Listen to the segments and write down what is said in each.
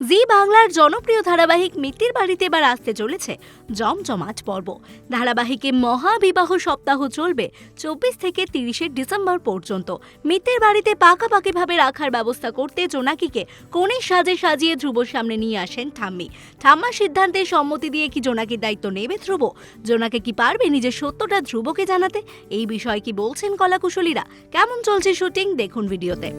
জি বাংলার জনপ্রিয় ধারাবাহিক মিত্তির বাড়িতে এবার আসতে চলেছে জমজমাট পর্ব। ধারাবাহিকে মহাবিবাহ সপ্তাহ চলবে চব্বিশ থেকে তিরিশে ডিসেম্বর পর্যন্ত। মিত্তির বাড়িতে পাকাপাকিভাবে রাখার ব্যবস্থা করতে জোনাকিকে কোণে সাজে সাজিয়ে ধ্রুবর সামনে নিয়ে আসেন ঠাম্মি। ঠাম্মার সিদ্ধান্তে সম্মতি দিয়ে কি জোনাকির দায়িত্ব নেবে ধ্রুব? জোনাকে কি পারবে নিজের সত্যটা ধ্রুবকে জানাতে? এই বিষয়ে কি বলছেন কলাকুশলীরা? কেমন চলছে শুটিং? দেখুন ভিডিওতে।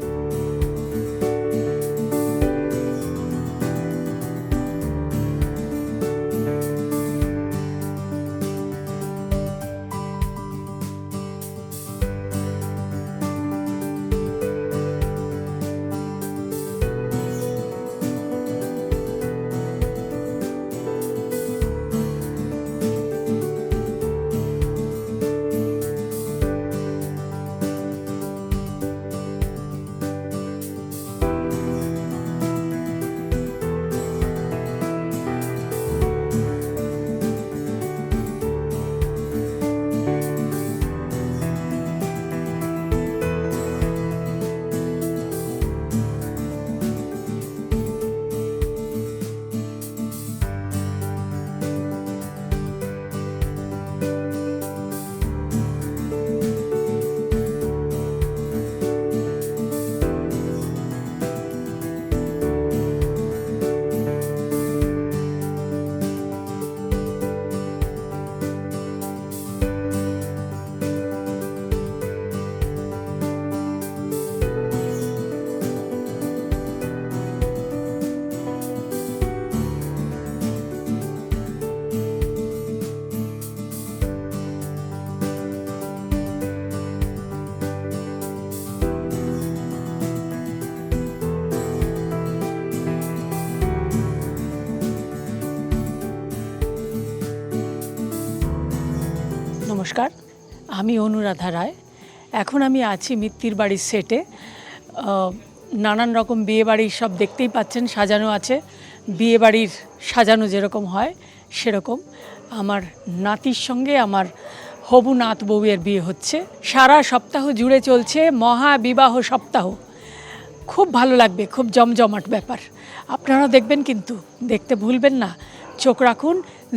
নমস্কার, আমি অনুরাধা রায়। এখন আমি আছি মিত্তির বাড়ির সেটে নানান রকম বিয়ে বাড়ির সব দেখতেই পাচ্ছেন, সাজানো আছে। বিয়ে বাড়ির সাজানো যেরকম হয়, সেরকম। আমার নাতির সঙ্গে আমার হবু নাত বউয়ের বিয়ে হচ্ছে। সারা সপ্তাহ জুড়ে চলছে মহাবিবাহ সপ্তাহ। খুব ভালো লাগবে, খুব জমজমাট ব্যাপার। আপনারা দেখবেন কিন্তু, দেখতে ভুলবেন না। চোখ রাখুন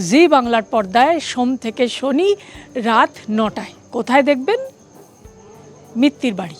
জি বাংলার পর্দায় সোম থেকে শনি রাত নটায়। কোথায় দেখবেন? মিত্তির বাড়ি।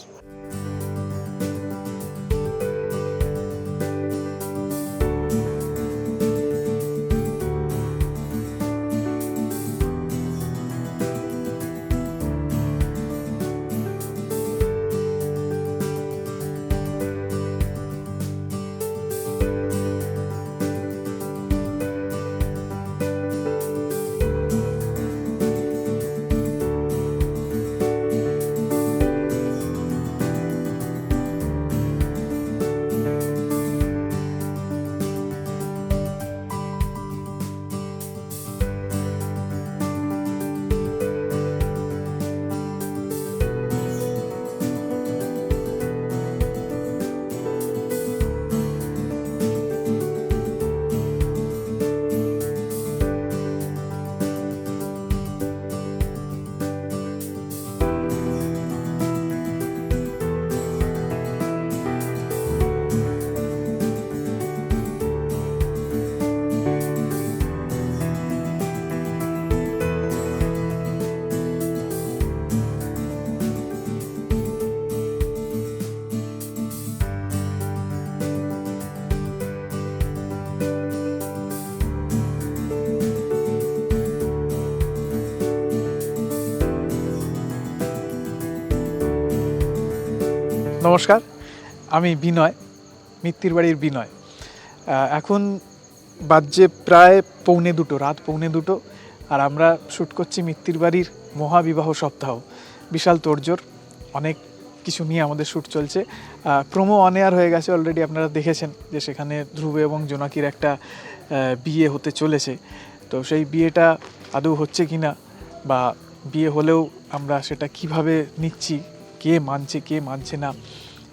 নমস্কার, আমি বিনয়, মিত্তির বাড়ির বিনয়। এখন বাজে প্রায় পৌনে দুটো, রাত পৌনে দুটো, আর আমরা শ্যুট করছি মিত্তির বাড়ির মহাবিবাহ সপ্তাহ। বিশাল তোড়জোড়, অনেক কিছু নিয়ে আমাদের শ্যুট চলছে। প্রোমো অন এয়ার হয়ে গেছে অলরেডি আপনারা দেখেছেন যে সেখানে ধ্রুব এবং জোনাকির একটা বিয়ে হতে চলেছে। তো সেই বিয়েটা আদৌ হচ্ছে কি না বা বিয়ে হলেও আমরা সেটা কীভাবে নিচ্ছি, কে মানছে কে মানছে না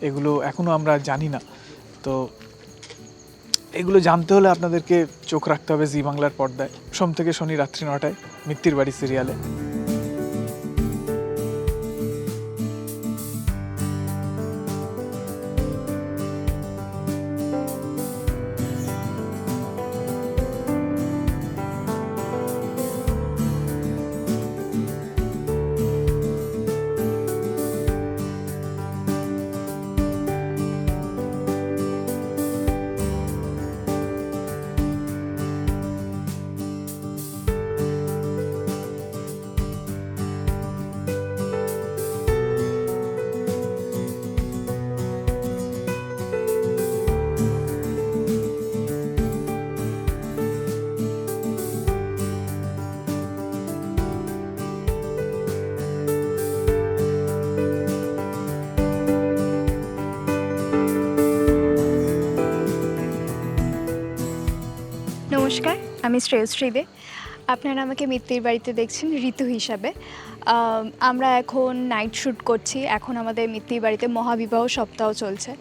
এগুলো এখনও আমরা জানি না। তো এগুলো জানতে হলে আপনাদেরকে চোখ রাখতে হবে জি বাংলার পর্দায়। সোম থেকে শনি রাত্রি নটায়, মিত্তির বাড়ি সিরিয়ালে নমস্কার, আমি শ্রেয়শ্রী দে আপনারা আমাকে মিত্তির বাড়িতে দেখছেন ঋতু হিসাবে। আমরা এখন নাইট শ্যুট করছি, এখন আমাদের মিত্তির বাড়িতে মহাবিবাহ সপ্তাহ চলছে।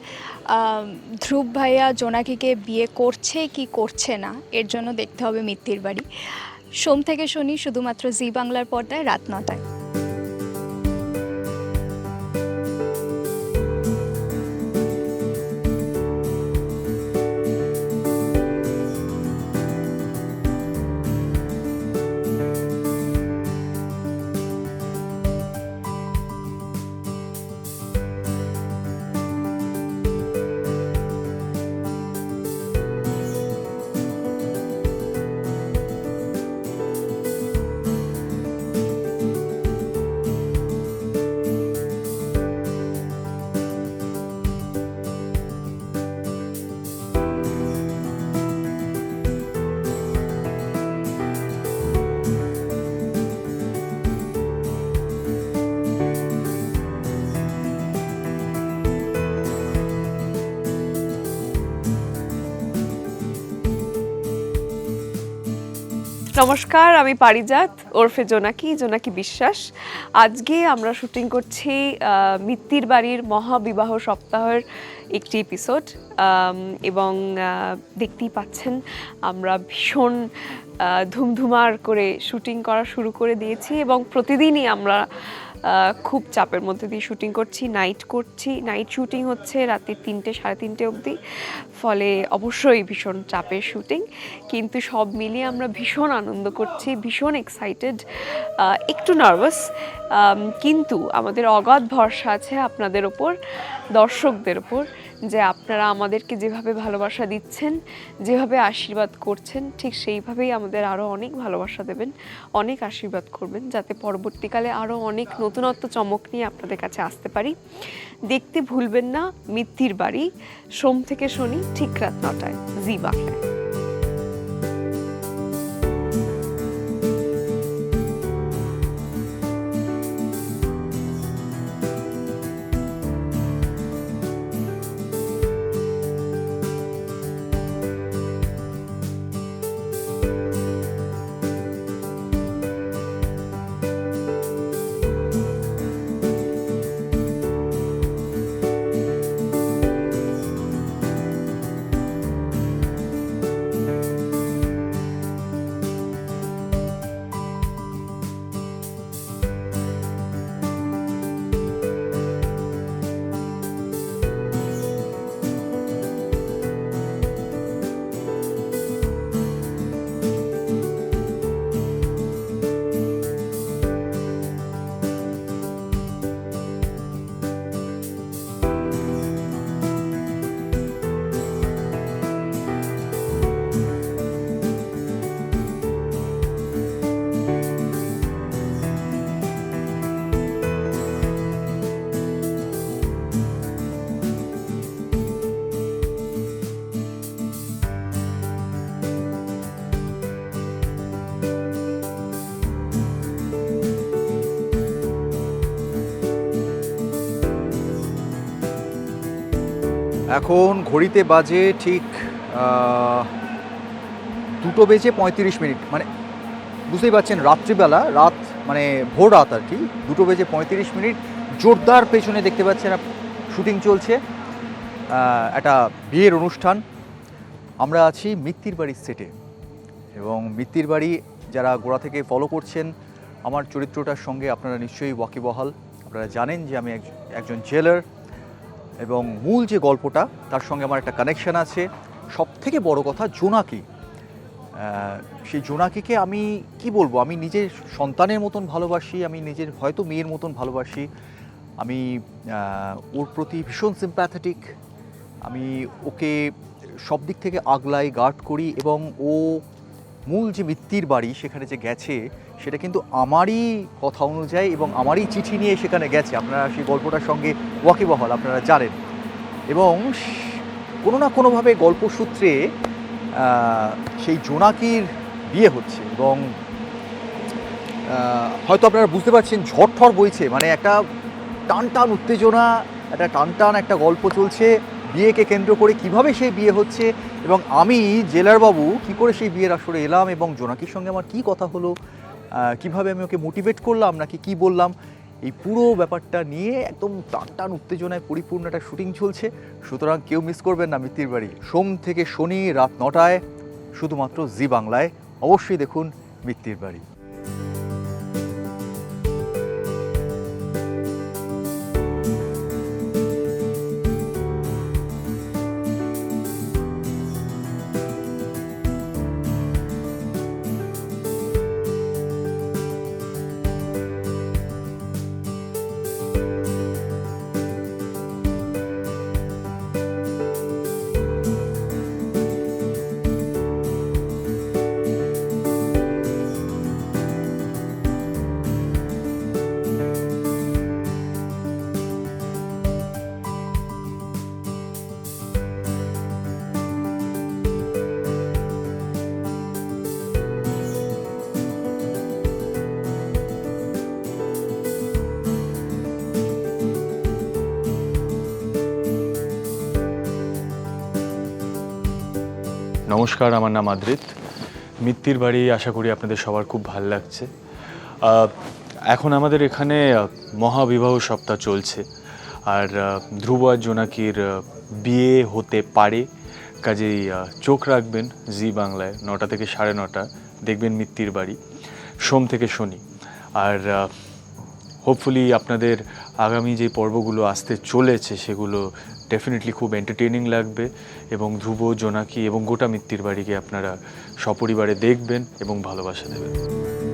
ধ্রুব ভাইয়া জোনাকিকে বিয়ে করছে কি করছে না, এর জন্য দেখতে হবে মিত্তির বাড়ি। সোম থেকে শনি শুধুমাত্র জি বাংলার পর্দায়, রাত নটায়। নমস্কার, আমি পারিজাত, ওরফে জোনাকি জোনাকি বিশ্বাস। আজকে আমরা শুটিং করছি মিত্তির বাড়ির মহাবিবাহ সপ্তাহের একটি এপিসোড এবং দেখতেই পাচ্ছেন আমরা ভীষণ ধুমধুমার করে শুটিং করা শুরু করে দিয়েছি এবং প্রতিদিনই আমরা খুব চাপের মধ্যে দিয়ে শুটিং করছি নাইট করছি। নাইট শুটিং হচ্ছে রাতে তিনটে, সাড়ে তিনটে অবধি। ফলে অবশ্যই ভীষণ চাপের শুটিং কিন্তু সব মিলিয়ে আমরা ভীষণ আনন্দ করছি, ভীষণ এক্সাইটেড একটু নার্ভাস কিন্তু আমাদের অগাধ ভরসা আছে আপনাদের ওপর, দর্শকদের ওপর, যে আপনারা আমাদেরকে যেভাবে ভালোবাসা দিচ্ছেন, যেভাবে আশীর্বাদ করছেন, ঠিক সেইভাবেই আমাদের আরও অনেক ভালোবাসা দেবেন, অনেক আশীর্বাদ করবেন, যাতে পরবর্তীকালে আরও অনেক নতুনত্ব চমক নিয়ে আপনাদের কাছে আসতে পারি। দেখতে ভুলবেন না মিত্তির বাড়ি, সোম থেকে শনি, ঠিক রাত নটায়, জি বাংলায়। এখন ঘড়িতে বাজে ঠিক দুটো বেজে পঁয়ত্রিশ মিনিট। মানে বুঝতেই পারছেন, রাত্রিবেলা, রাত মানে ভোর রাত আর কি, দুটো বেজে পঁয়ত্রিশ মিনিট। জোরদার পেছনে দেখতে পাচ্ছেন শুটিং চলছে একটা বিয়ের অনুষ্ঠান। আমরা আছি মিত্তির বাড়ির সেটে এবং মিত্তির বাড়ি যারা গোড়া থেকে ফলো করছেন, আমার চরিত্রটার সঙ্গে আপনারা নিশ্চয়ই ওয়াকিবহাল। আপনারা জানেন যে আমি এক- একজন জেলার এবং মূল যে গল্পটা, তার সঙ্গে আমার একটা কানেকশন আছে। সব থেকে বড় কথা জোনাকি। সেই জোনাকিকে আমি কি বলব? আমি নিজের সন্তানের মতন ভালোবাসি, আমি নিজের হয়তো মেয়ের মতন ভালোবাসি। আমি ওর প্রতি ভীষণ সিম্প্যাথেটিক আমি ওকে সব দিক থেকে আগলাই গার্ড করি এবং ও মূল যে মিত্তির বাড়ি, সেখানে যে গেছে সেটা কিন্তু আমারই কথা অনুযায়ী এবং আমারই চিঠি নিয়ে সেখানে গেছে। আপনারা সেই গল্পটার সঙ্গে ওয়াকিবহাল, আপনারা জানেন। এবং কোনো না কোনোভাবে গল্পসূত্রে সেই জোনাকির বিয়ে হচ্ছে এবং হয়তো আপনারা বুঝতে পারছেন ঝড় বইছে। মানে একটা টান টান উত্তেজনা, একটা টান টান একটা গল্প চলছে। বিয়েকে কেন্দ্র করে কীভাবে সেই বিয়ে হচ্ছে এবং আমি জেলার বাবু কি করে সেই বিয়ের আসরে এলাম এবং জোনাকির সঙ্গে আমার কি কথা হলো? কীভাবে আমি ওকে মোটিভেট করলাম, নাকি কি বললাম, এই পুরো ব্যাপারটা নিয়ে একদম টান টান উত্তেজনায় পরিপূর্ণ একটা শুটিং চলছে। সুতরাং কেউ মিস করবেন না মিত্তির বাড়ি। সোম থেকে শনি রাত নটায়, শুধুমাত্র জি বাংলায়। অবশ্যই দেখুন মিত্তির বাড়ি। নমস্কার, আমার নাম আদ্রিত। মিত্তির বাড়ি আশা করি আপনাদের সবার খুব ভালো লাগছে। এখন আমাদের এখানে মহাবিবাহ সপ্তাহ চলছে। আর ধ্রুব আর জোনাকির বিয়ে হতে পারে। কাজেই চোখ রাখবেন জি বাংলায়, নটা থেকে সাড়ে নটা। দেখবেন মিত্তির বাড়ি, সোম থেকে শনি। আর হোপফুলি আপনাদের আগামী যে পর্বগুলো আসতে চলেছে, সেগুলো ডেফিনেটলি খুব এন্টারটেনিং লাগবে এবং ধ্রুব, জোনাকি এবং গোটা মিত্তির বাড়িকে আপনারা সপরিবারে দেখবেন এবং ভালোবাসা দেবেন।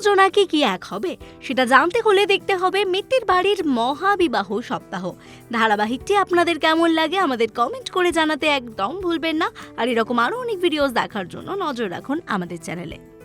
জোনাকি কি এক হবে? সেটা জানতে হলে দেখতে হবে মিত্তির বাড়ির মহাবিবাহ সপ্তাহ। ধারাবাহিকটি আপনাদের কেমন লাগে আমাদের কমেন্ট করে জানাতে একদম ভুলবেন না। আর এরকম আরও অনেক ভিডিওস দেখার জন্য নজর রাখুন আমাদের চ্যানেলে